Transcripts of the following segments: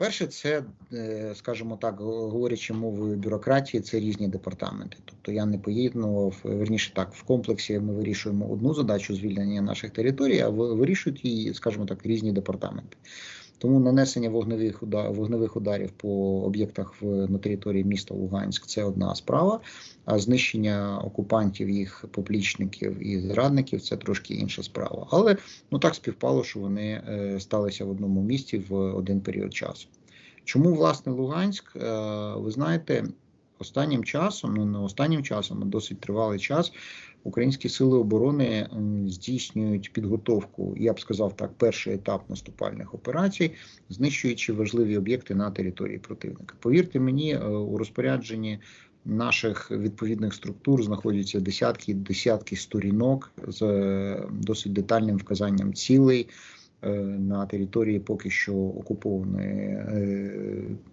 перше, це, е, скажімо так, говорячи мовою бюрократії, це різні департаменти. Тобто я не поєднував, верніше так, в комплексі ми вирішуємо одну задачу звільнення наших територій, а ви- вирішують її, скажімо так, різні департаменти. Тому нанесення вогневих ударів, вогневих ударів по об'єктах в на території міста Луганськ це одна справа. А знищення окупантів, їх поплічників і зрадників це трошки інша справа. Але ну так співпало, що вони е, сталися в одному місті в один період часу. Чому власне Луганськ? Е, ви знаєте, останнім часом, ну не останнім часом, а досить тривалий час. Українські сили оборони здійснюють підготовку, я б сказав так, перший етап наступальних операцій, знищуючи важливі об'єкти на території противника. Повірте мені, е, у розпорядженні наших відповідних структур знаходяться десятки десятки сторінок з е, досить детальним вказанням цілей на території поки що окупованої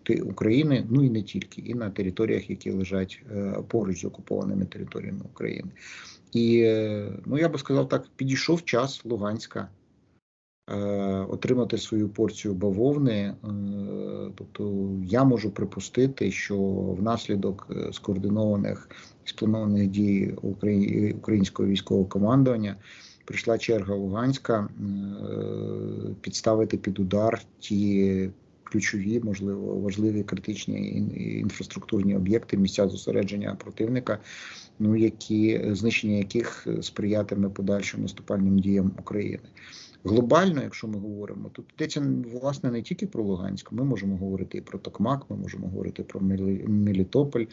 е, України, ну і не тільки, і на територіях, які лежать е, поруч з окупованими територіями України. І е, ну я би сказав так, підійшов час Луганська. е, Отримати свою порцію бавовни, Е, тобто я можу припустити, що внаслідок е, скоординованих спланованих дій Украї- українського військового командування прийшла черга Луганська е, підставити під удар ті ключові, можливо, важливі критичні інфраструктурні об'єкти, місця зосередження противника, ну які знищення яких сприятиме подальшим наступальним діям України. Глобально, якщо ми говоримо, тут йдеться власне не тільки про Луганськ. Ми можемо говорити і про Токмак, ми можемо говорити про Мелітополь,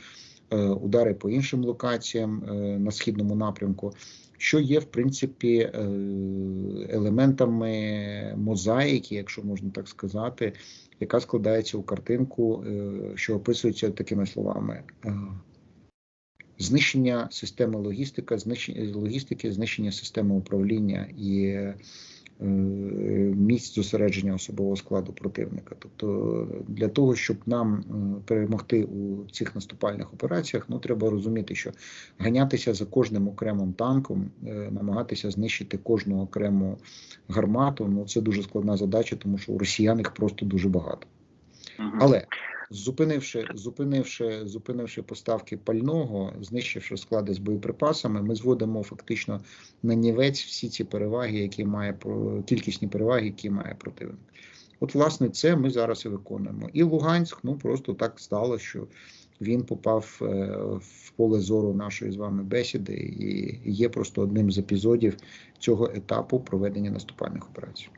е, удари по іншим локаціям е, на східному напрямку, що є в принципі е, елементами мозаїки, якщо можна так сказати, яка складається у картинку, що описується такими словами. Знищення системи логістика, знищення логістики, знищення системи управління і місць зосередження особового складу противника. Тобто, для того, щоб нам е, перемогти у цих наступальних операціях, ну треба розуміти, що ганятися за кожним окремим танком, е, намагатися знищити кожну окрему гармату, ну це дуже складна задача, тому що у росіян їх просто дуже багато. Але зупинивши, зупинивши, зупинивши поставки пального, знищивши склади з боєприпасами, ми зводимо фактично на нівець всі ці переваги, які має кількісні переваги, які має противник. От, власне, це ми зараз і виконуємо. І Луганськ, ну просто так стало, що він попав е, в поле зору нашої з вами бесіди, і є просто одним з епізодів цього етапу проведення наступальних операцій.